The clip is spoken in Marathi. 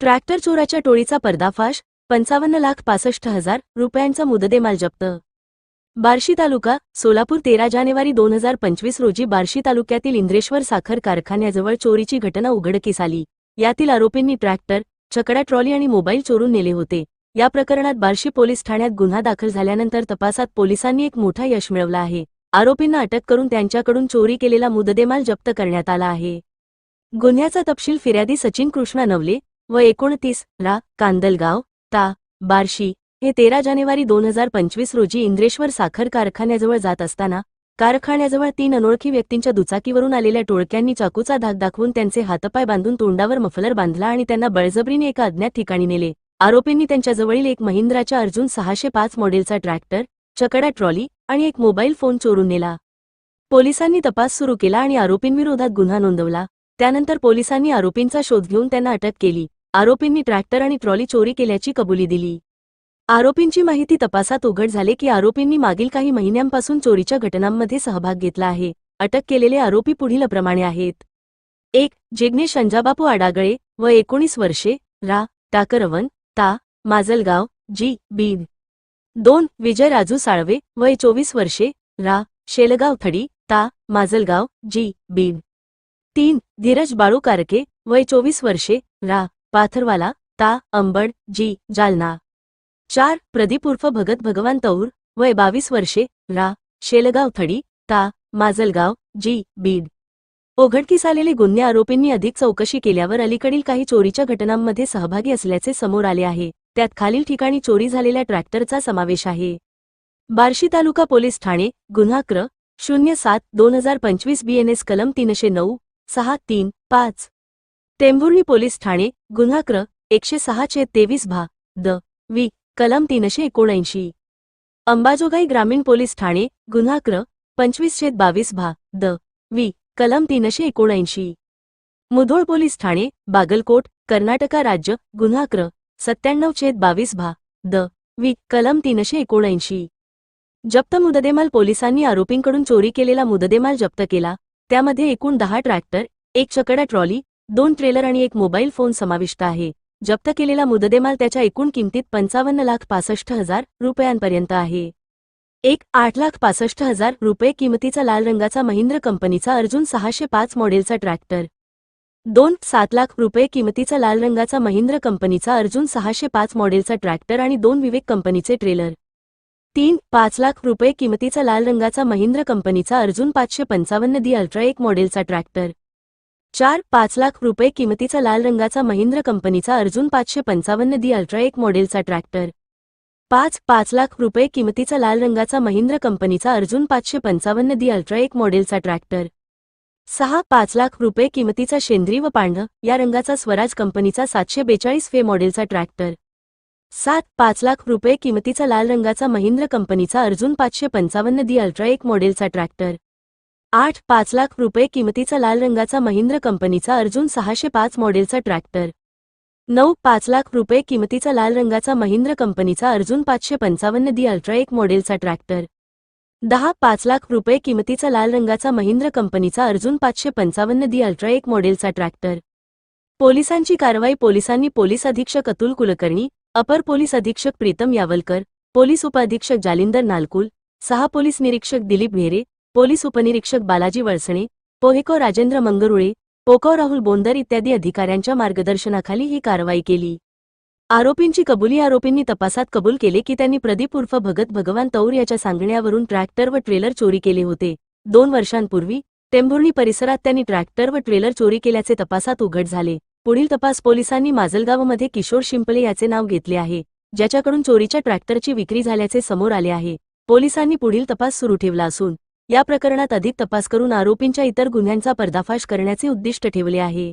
ट्रॅक्टर चोराच्या टोळीचा पर्दाफाश पंचावन्न लाख पासष्ट हजार रुपयांचा मुददेमाल जप्त. बार्शी तालुका सोलापूर तेरा जानेवारी दोन हजार पंचवीस रोजी बार्शी तालुक्यातील इंद्रेश्वर साखर कारखान्याजवळ चोरीची घटना उघडकीस आली. यातील आरोपींनी ट्रॅक्टर छकडा ट्रॉली आणि मोबाईल चोरून नेले होते. या प्रकरणात बार्शी पोलीस ठाण्यात गुन्हा दाखल झाल्यानंतर तपासात पोलिसांनी एक मोठा यश मिळवला आहे. आरोपींना अटक करून त्यांच्याकडून चोरी केलेला मुददेमाल जप्त करण्यात आला आहे. गुन्ह्याचा तपशील फिर्यादी सचिन कृष्णा नवले व एकोणतीस रा कांदलगाव ता बार्शी हे तेरा जानेवारी दोन हजार पंचवीस रोजी इंद्रेश्वर साखर कारखान्याजवळ जात असताना कारखान्याजवळ तीन अनोळखी व्यक्तींच्या दुचाकीवरून आलेल्या टोळक्यांनी चाकूचा धाक दाखवून त्यांचे हातपाय बांधून तोंडावर मफलर बांधला आणि त्यांना बळजबरीने एका अज्ञात ठिकाणी नेले. आरोपींनी त्यांच्याजवळील एक महिंद्राच्या अर्जुन सहाशे पाच मॉडेलचा ट्रॅक्टर चकडा ट्रॉली आणि एक मोबाईल फोन चोरून नेला. पोलिसांनी तपास सुरू केला आणि आरोपींविरोधात गुन्हा नोंदवला. त्यानंतर पोलिसांनी आरोपींचा शोध घेऊन त्यांना अटक केली. आरोपींनी ट्रॅक्टर आणि ट्रॉली चोरी केल्याची कबुली दिली. आरोपींची माहिती तपासात उघड झाले की आरोपींनी मागील काही महिन्यांपासून चोरीच्या घटनांमध्ये सहभाग घेतला आहे अटक केलेले आरोपी पुढीलप्रमाणे आहेत. एक जिग्नेश अंजाबापू आडागळे व एकोणीस वर्षे रा. टाकरवन ता. माजलगाव जी. बीन दोन विजय राजू साळवे वय चोवीस वर्षे रा. शेलगाव थडी ता. माजलगाव जी. बीन तीन धीरज बाळू कारके वय चोवीस वर्षे रा. पाथरवाला ता अंबड जी जालना. चार प्रदीप उर्फ भगत भगवान तौर वय बावीस वर्षे रा शेलगाव थडी ता माजलगाव जी बीड. ओघडकीस आलेले गुन्हे आरोपींनी अधिक चौकशी केल्यावर अलीकडील काही चोरीच्या घटनांमध्ये सहभागी असल्याचे समोर आले आहे. त्यात खालील ठिकाणी चोरी झालेल्या ट्रॅक्टरचा समावेश आहे. बार्शी तालुका पोलीस ठाणे गुन्हाक्र शून्य सात दोन हजार पंचवीस बीएनएस कलम तीनशे नऊ सहा तीन पाच. टेंभुर्णी पोलीस ठाणे गुन्हा क्र एकशे सहा तेवीस भा द. वी. कलम तीनशे एकोणऐंशी. अंबाजोगाई ग्रामीण पोलीस ठाणे गुन्हा क्र पंचवीस बावीस भा द. वी. कलम तीनशे एकोणऐंशी. मुधोळ पोलीस ठाणे बागलकोट कर्नाटका राज्य गुन्हा क्र सत्त्याण्णव छेद बावीस भा द. वी. कलम तीनशे एकोणऐंशी. जप्त मुददेमाल पोलिसांनी आरोपींकडून चोरी केलेला मुददेमाल जप्त केला त्यामध्ये एकूण दहा ट्रॅक्टर एक चकडा ट्रॉली दोन ट्रेलर आणि एक मोबाईल फोन समाविष्ट आहे. जप्त केलेला मुददेमाल त्याच्या एकूण किमतीत पंचावन्न लाख पासष्ट हजार रुपयांपर्यंत आहे. एक आठ लाख पासष्ट हजार रुपये किमतीचा लाल रंगाचा महिंद्र कंपनीचा अर्जुन सहाशे पाच मॉडेलचा ट्रॅक्टर. दोन सात लाख रुपये किमतीचा लाल रंगाचा महिंद्र कंपनीचा अर्जुन सहाशे पाच मॉडेलचा ट्रॅक्टर आणि दोन विवेक कंपनीचे ट्रेलर. तीन पाच लाख रुपये किमतीचा लाल रंगाचा महिंद्र कंपनीचा अर्जुन पाचशे पंचावन्न दी अल्ट्रा एक मॉडेलचा ट्रॅक्टर. चार पाच लाख रुपये किमतीचा लाल रंगाचा महिंद्र कंपनीचा अर्जुन पाचशे पंचावन्न दी अल्ट्रा एक मॉडेलचा ट्रॅक्टर. पाच पाच लाख रुपये किमतीचा लाल रंगाचा महिंद्र कंपनीचा अर्जुन पाचशे पंचावन्न दी अल्ट्रा एक मॉडेलचा ट्रॅक्टर. सहा पाच लाख रुपये किमतीचा शेंद्री व पांढ या रंगाचा स्वराज कंपनीचा सातशे बेचाळीस फे मॉडेलचा ट्रॅक्टर. सात पाच लाख रुपये किमतीचा लाल रंगाचा महिंद्र कंपनीचा अर्जुन पाचशे पंचावन्न दी अल्ट्रा एक मॉडेलचा ट्रॅक्टर. आठ पाच लाख रुपये किमतीचा लाल रंगाचा महिंद्र कंपनीचा अर्जुन सहाशे पाच मॉडेलचा ट्रॅक्टर. नऊ पाच लाख रुपये किमतीचा लाल रंगाचा महिंद्र कंपनीचा अर्जुन पाचशे पंचावन्न दी अल्ट्रा एक मॉडेलचा ट्रॅक्टर. दहा पाच लाख रुपये किमतीचा लाल रंगाचा महिंद्र कंपनीचा अर्जुन पाचशे पंचावन्न दी अल्ट्रा एक मॉडेलचा ट्रॅक्टर. पोलिसांची कारवाई पोलिसांनी पोलीस अधीक्षक अतुल कुलकर्णी अपर पोलीस अधीक्षक प्रीतम यावलकर पोलीस उपअधीक्षक जालिंदर नालकुल सहा पोलीस निरीक्षक दिलीप भेरे पोलीस उपनिरीक्षक बालाजी वळसणे पोहेको राजेंद्र मंगरुळे पोको राहुल बोंदर इत्यादी अधिकाऱ्यांच्या मार्गदर्शनाखाली ही कारवाई केली. आरोपींची कबुली आरोपींनी तपासात कबूल केले की त्यांनी प्रदीप उर्फ भगत भगवान तौर याच्या सांगण्यावरून ट्रॅक्टर व ट्रेलर चोरी केले होते. दोन वर्षांपूर्वी टेंभुर्णी परिसरात त्यांनी ट्रॅक्टर व ट्रेलर चोरी केल्याचे तपासात उघड झाले. पुढील तपास पोलिसांनी माजलगावमध्ये किशोर शिंपले याचे नाव घेतले आहे ज्याच्याकडून चोरीच्या ट्रॅक्टरची विक्री झाल्याचे समोर आले आहे. पोलिसांनी पुढील तपास सुरू ठेवला असून या प्रकरणात अधिक तपास करून आरोपींच्या इतर गुन्ह्यांचा पर्दाफाश करण्याचे उद्दिष्ट ठेवले आहे.